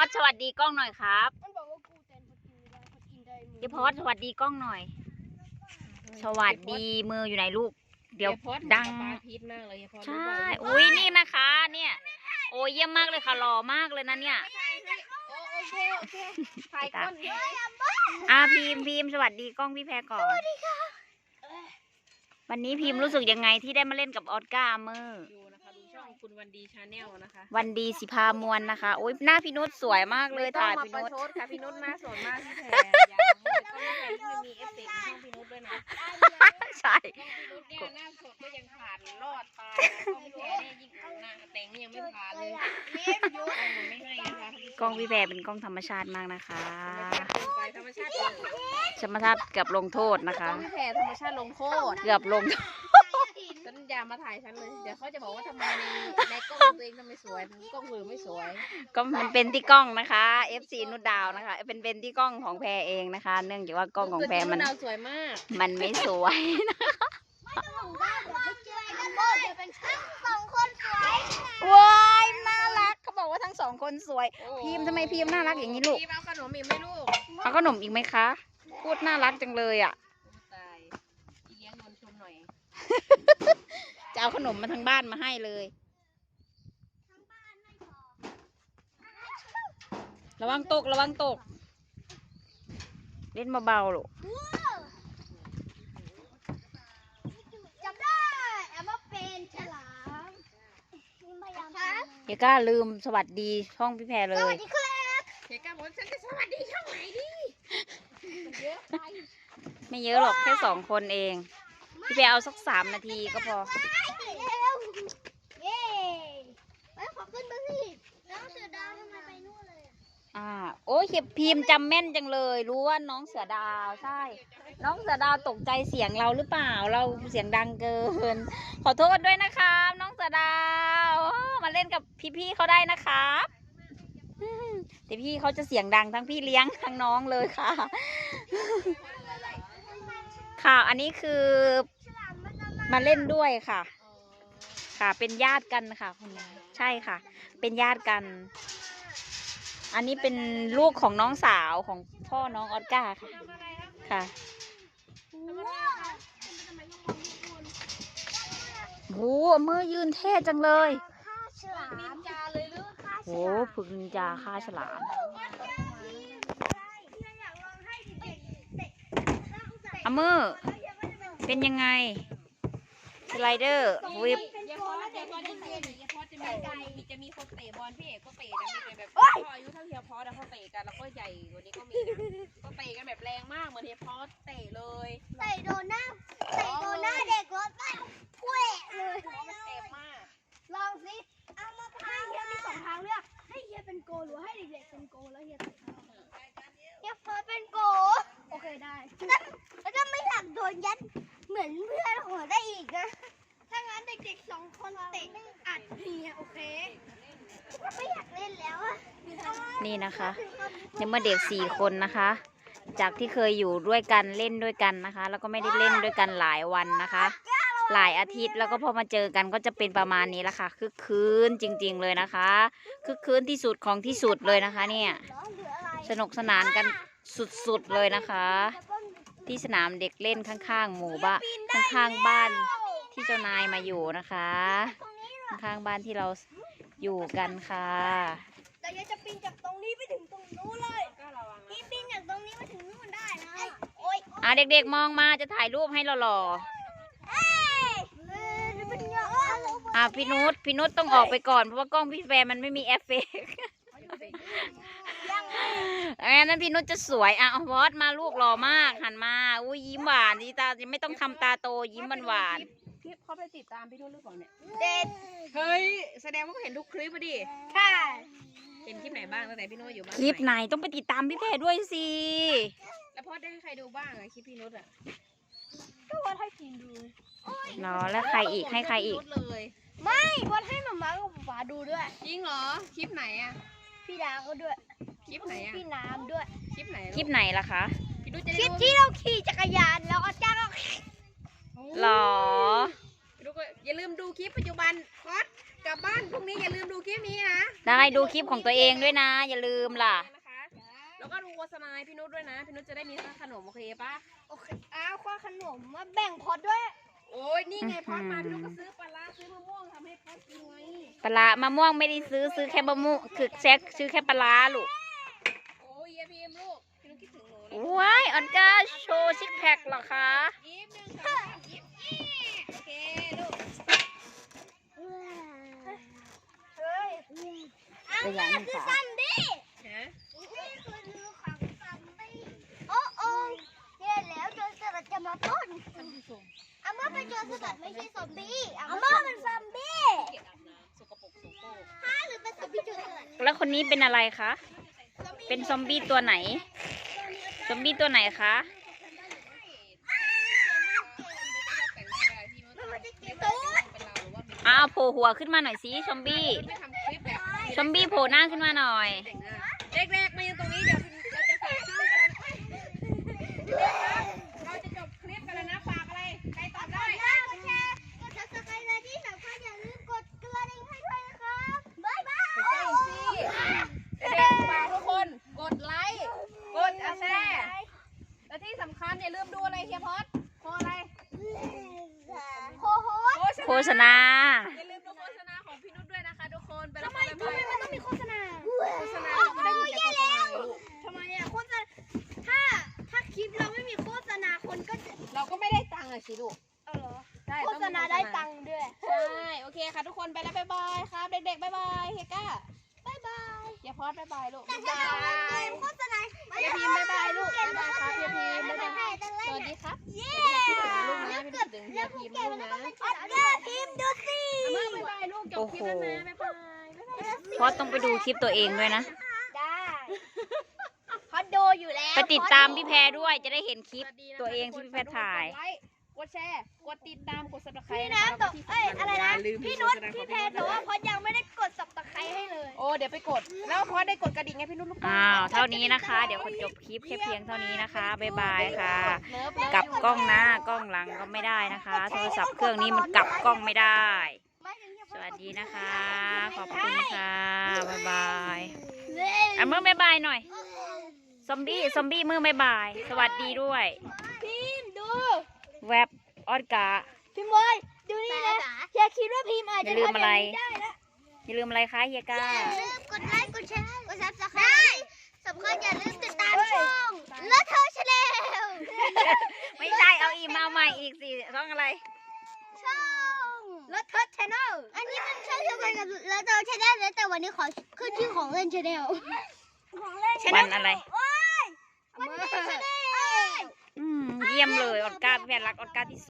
อสสวัสดีกล้องหน่อยครับมันบอกว่ากูเต้นพอกินไม่ได้พอกินได้มืเดี๋ยวพอสสวัสดีกล้องหน่อย สวัสดีมืออยู่ไหนลูก เดี๋ยวพอดดัง ปลาพิษมากเลยพอดใช่รู้เปล่าอุ้ยนี่นะคะ เนี่ย โอ้ยเยี่ยมมากเลยค่ะหล่อมากเลยนะเนี่ยโอโอเคโอเคถ่ายก้นเนี่ยอ่าพิมพ์พิมพ์สวัสดีกล้องพี่แพรก่อนสวัสดีค่ะวันนี้พิมพ์รู้สึกยังไงที่ได้มาเล่นกับออสการ์เมอร์ดูนะคะดูช่อง คุณวันดีชาแนลนะคะ วันดีสิพามวลนะคะ โอ้ยหน้าพี่นุชสวยมากเลยไม่ต้อถ่างยมาพี่ประนุชชดค่ะพี่นุชมาสดมากพี่แพรอย่างนี้ก็ไม่แพรที่มันมีเอฟเฟกต์ในช่องพี่นุชด้วยนะใช่ช่องพี่นุชเนี่ยหน้าสดก็ยังผ่านรอดตายนะช่องพี่แพรเนี่ยยิ่งหน้าแต่งนี่ยังไม่ผ่านเลยช่องผมไม่ให้นะคะกล้องพี่แพรเป็นกล้องธรรมชาติมากนะคะธรรมชาติเกินไปธรรมชาติเกินธรรมชาติเกือบลงโทษนะกล้คะองพี่แพรธรรมชาติลงโทษเกือบลงฉัน อย่ามาถ่ายฉันเลย เดี๋ยวเขาจะบอกว่าทำไมในในกล้องตัวเองทำไมสวยกล้องมือไม่สวย ก็มันเป็นที่กล้องนะคะ FC นุดดาวนะคะ เป็นเป็นที่กล้องของแพรเองนะคะ เนื่องจากว่ากล้องของแพรมัน ตัวจริงดาวสวยมาก มันไม่สวยเป็นช่างสองคนสวยว้ายน่ารักเขาบอกว่าทั้งสองคนสวยพิมพ์ทำไมพิมพ์น่ารักอย่างนี้ลูกพิมพ์เอาขนมอีกไหมลูกเอาขนมอีกไหมคะ พูดน่ารักจังเลยอะ ตายอีเลี้ยงนนชมหน่อย จะเอาขนมมาทางบ้านมาให้เลย ระวังตกระวังตก เล่นเบาๆลูกจับได้แอมว่าเป็นฉลามพยายามเดี๋ยวกล้าลืมสวัสดีช่องพี่แพรเลสวัย สดีครับเฮ้ยก้าบอกว่าฉันจะสวัสดีช่องไหนดีมันเยอะไปไม่เยอะหรอกแค่สองคนเอง พี่แพรเอาสักสามนาทีก็พอเย้เฮ้ยขอขึ้นมาสิน้องเสือดาวทำไมไปนู่นเลยอะอ่าโอ้ยเขียบพิมพ์จำแม่นจังเลย รู้ว่าน้องเสือดาวใช่ น้องเสือดาวตกใจเสียงเราหรือเปล่า เราเสียงดังเกิน ขอโทษด้วยนะครับ น้องเสือดาวอ้อมาเล่นกับพี่ๆเขาได้นะครับอืมแต่พี่เขาจะเสียงดังทั้งพี่เลี้ยงทั้งน้องเลยค่ะ ค่ะ อันนี้คือ มาเล่นด้วยค่ะ ค่ะ เป็นญาติกันค่ะคนนี้ใช่ค่ะ เป็นญาติกัน อันนี้เป็นลูกของน้องสาวของพ่อน้องออสการ์ค่ะค่ะโหเมื่อยืนเท่จังเลยฆ่าฉลามนินจาเลยหรือฆ่าโหฉลามฝึกนินจาฆ่าฉลามอะเมอร์เป็นยังไงส ไลเดอร์วิบเดี๋ยวพอเดี๋ยวพอจะเตะเดี๋ยวพอจะมีไก่จะมีคนเตะบอลพี่เอกก็เตะนะมีแบบพ่ออายุเท่าเฮียพอแต่เขาเตะกันแล้วก็ใหญ่กว่านี้ก็มีนะก็เตะกันแบบแรงมากเหมือนเฮียพอเตะเลยใส่โดนหน้าใส่โดนหน้าเด็กรถไปพุ่ยเลยเพราะมันเจ็บมากลองสิเอามาให้เฮียมีสองทางเลือกให้เฮียเป็นโกหรือให้เด็กๆเป็นโกแล้วเฮียเป็นเฮียเฟิร์เป็นโกโอเคได้แล้วก็ไม่หลักโดนยัดเหมือนเพื่อนหัวได้อีกนะ เด็กๆสองคนเตะอัดเฮียโอเคไม่อยากเล่นแล้วอะนี่นะคะในเมื่อเด็กสี่คนนะคะ จากที่เคยอยู่ด้วยกันเล่นด้วยกันนะคะ แล้วก็ไม่ได้เล่นด้วยกันหลายวันนะคะ หลายอาทิตย์แล้วก็พอมาเจอกันก็จะเป็นประมาณนี้ละค่ะคึกคืนจริง ๆเลยนะคะคึกคืนที่สุดของที่สุดเลยนะคะ เนี่ยสนุกสนานกันสุดๆเลยนะคะ ที่สนามเด็กเล่นข้างๆ หมู่บ้านข้างๆบ้าน ที่เจ้านายมาอยู่นะคะ ตรงนี้ข้างๆบ้านที่เราอยู่กันค่ะ แต่ยังจะปีนจากตรงนี้ไปถึงตรงนู้นเลยก็ระวังนะพี่ปีนจากตรงนี้มาถึงนู่นได้นะโอ๊ยอะเด็กๆมองมาจะถ่ายรูปให้เราหล่อเอ้ยเออนี่เป็นเยอะๆอะพี่นุชพี่นุชต้องออกไปก่อนเพราะว่ากล้องพี่แฟร์มันไม่มีเอฟเฟกต์ยังไงอันนั้นพี่นุชจะสวยอะเอาวอสมาลูกหล่อมากหันมาอุ้ยยิ้มหวานดีตาจะไม่ต้องทำตาโตยิ้มหวาน พี่เขาไปติดตามพี่นุ่นหรือเปล่าเนี่ย เด็ดเฮ้ย แสดงว่าเขาเห็นทุกคลิปอะดิใช่เห็นคลิปไหนบ้างตั้งแต่พี่นุ่นอยู่บ้านๆคลิปไหนต้องไปติดตามพี่แพรด้วยสิ แล้วพ่อได้ให้ใครดูบ้างอะคลิปพี่นุชอะก็วัดให้พิมดูเนาะแล้วใครอีกให้ใครอีก พี่นุชเลย ไม่วัดให้หมาม้ากับป๊าดูด้วย จริงเหรอ คลิปไหนอะพี่ดาก็ด้วย คลิปไหนอะพี่น้ำด้วย คลิปไหนคลิปไหนล่ะคะ พี่นุชจะคได้ลิปรู้ที่เราขี่จักรยานแล้วอาจารย์ก็หรอพี่นุชก็ อย่าลืมดูคลิปปัจจุบันพอดกลับบ้านพรุ่งนี้อย่าลืมดูคลิปนี้นะได้ดูคลิปของตัวเองด้วยนะ อย่าลืมล่ะ นะคะ แล้วก็ดูโฆษณาให้พี่นุชด้วยนะ พี่นุชจะได้มีค่าขนมโอเคปะโอเคอ้าวข้าขนมมาแบ่งพอดด้วย โอ้ยนี่ไงอื้อหือพอดมาพี่นุชก็ซื้อปลาร้าซื้อมะม่วงทำให้พอดกินไงปลาร้ามะม่วงไม่ได้ซื้อซื้อแค่มะม่วงคือแซกซื้อแค่ปลาร้าลูกโอ้ยเยพีเอ็มลูกพี่นุชคิดถึงหนูเลยว้ายออนก้าโชว์ซิกแพคเหรอคะ ยิ้มหนึ่งสองสามยิ้มโอเคลูก เฮ้ย ตัวอย่างหนึ่งคือค่ะซัมบี้ฮะนี่คือเรือของซัมบี้โอ้โอ้แย่แล้วโจรสลัดจะมาปล้นอาม่าเป็นโจรสลัดไม่ใช่ซอมบี้อาม่าเป็นซอมบี้เกลียดอาบน้ำสกปรกโสโครกฮะหรือเป็นซอมบี้โจรสลัดแล้วคนนี้เป็นอะไรคะ เป็นซอมบี้ตัวไหน ซอมบี้ตัวไหนคะแต่งหน้าอะไรที่มันไม่ได้เป็นเราหรือว่าเป็นอ้าวโผล่หัวขึ้นมาหน่อยสิซอมบี้ ซอมบี้โผล่หน้าขึ้นมาหน่อยแต่งหน้าแรกๆมายังตรงนี้เดี๋ยวเราจะฝากช่อกันเราจะจบคลิปกันแล้วนะฝากอะไรใครตอบได้กดแชร์กดซับสไครต์และที่สำคัญอย่าลืมกดกระดิ่งให้ด้วยครับบ๊ายบายใช่สิเด็กฝากทุกคนกดไลค์ กดแชร์ และที่สำคัญอย่าลืมดูอะไรเฮียพอดโคอะไรโคโฮส โฆษณา อ สิลูกเอาเหรอใช่โฆต้องษมีณาได้ตังค์ด้วย ใช่ โอเคค่ะทุกคนไปแล้วบ๊ายบายครับ เด็กๆบ๊ายบายเฮียก้าบ๊ายบายอย่าพอดบ๊ายบายลูกแต่บ๊ายถ้าบาเราไม่ยมีโฆษณาอย่าพิมพ์บ๊ายบายลูกบ๊ายบายครับอย่าพิมพ์บ๊ายบายแต่สแรกวัสอะดีครับเย้ลูกนะไม่ได้ถึงเฮียพิมพ์ลูกนะ อัดเดอร์พิมพ์ดูสิ อาม่าบ๊ายบายลูกจบคลิปแล้วนะบ๊ายบายบ๊ายบาย เพราะต้องไปดูคลิปตัวเองด้วยนะ ได้พอดูอยู่แล้ว ไปติดตามพี่แพรด้วยจะได้เห็นคลิปสวัสดีนะคะตัวเองที่พี่แพทย์ถ่าย กดไลค์กด แชร์ กดติดตาม กด subscribe พี่นะน้ำบอกเอ้ยอะไรนะลืมพี่นุชพี่แพรบอกว่าพอยังไม่ได้กดสับตะไคร้ให้เลย โอ้ เดี๋ยวไปกด แล้วพอได้กดกระดิ่งให้พี่นุชลูกอ้าว เท่านี้นะคะ เดี๋ยวคนจบคลิปแค่เพียงเท่านี้นะคะ บ๊ายบายค่ะ เลิฟเลิฟกลับกล้องหน้ากล้องหลังก็ไม่ได้นะคะ โทรศัพท์เครื่องนี้มันกลับกล้องไม่ได้ สวัสดีนะคะ ขอบคุณค่ะ บ๊ายบายอะมือบ๊ายบายหน่อย ซอมบี้ ซอมบี้มือบ๊ายบาย สวัสดีด้วย พิมพ์ดูแวบ ออดกาพิมพ์ไว้ดูนี่นะอย่าคิดว่าพิมพ์อาจอจะย่าลืมอะไรทำย่างนี้ได้นะอย่าลืมอะไรคะเฮียก้าอย่าลืมกดไลค์กดแชร์กดซับสไครต์สำคัญอย่าลืมติดตามช่องและเธอชาแนลไม่ใช่เอาอีเมาใหม่อีกสิช่องอะไร ช่องและเธอชาแนลอันนี้มันช่องเดียวกันกับและเธอชาแนลนะแต่วันนี้ขอขึ้นชื่อของเล่นชาแนลของเล่นวันอะไรโอ้ยวันนี้ชาแนลอืมเยี่ยมเลยออดกาพี่แพรรักออดกาที่สุด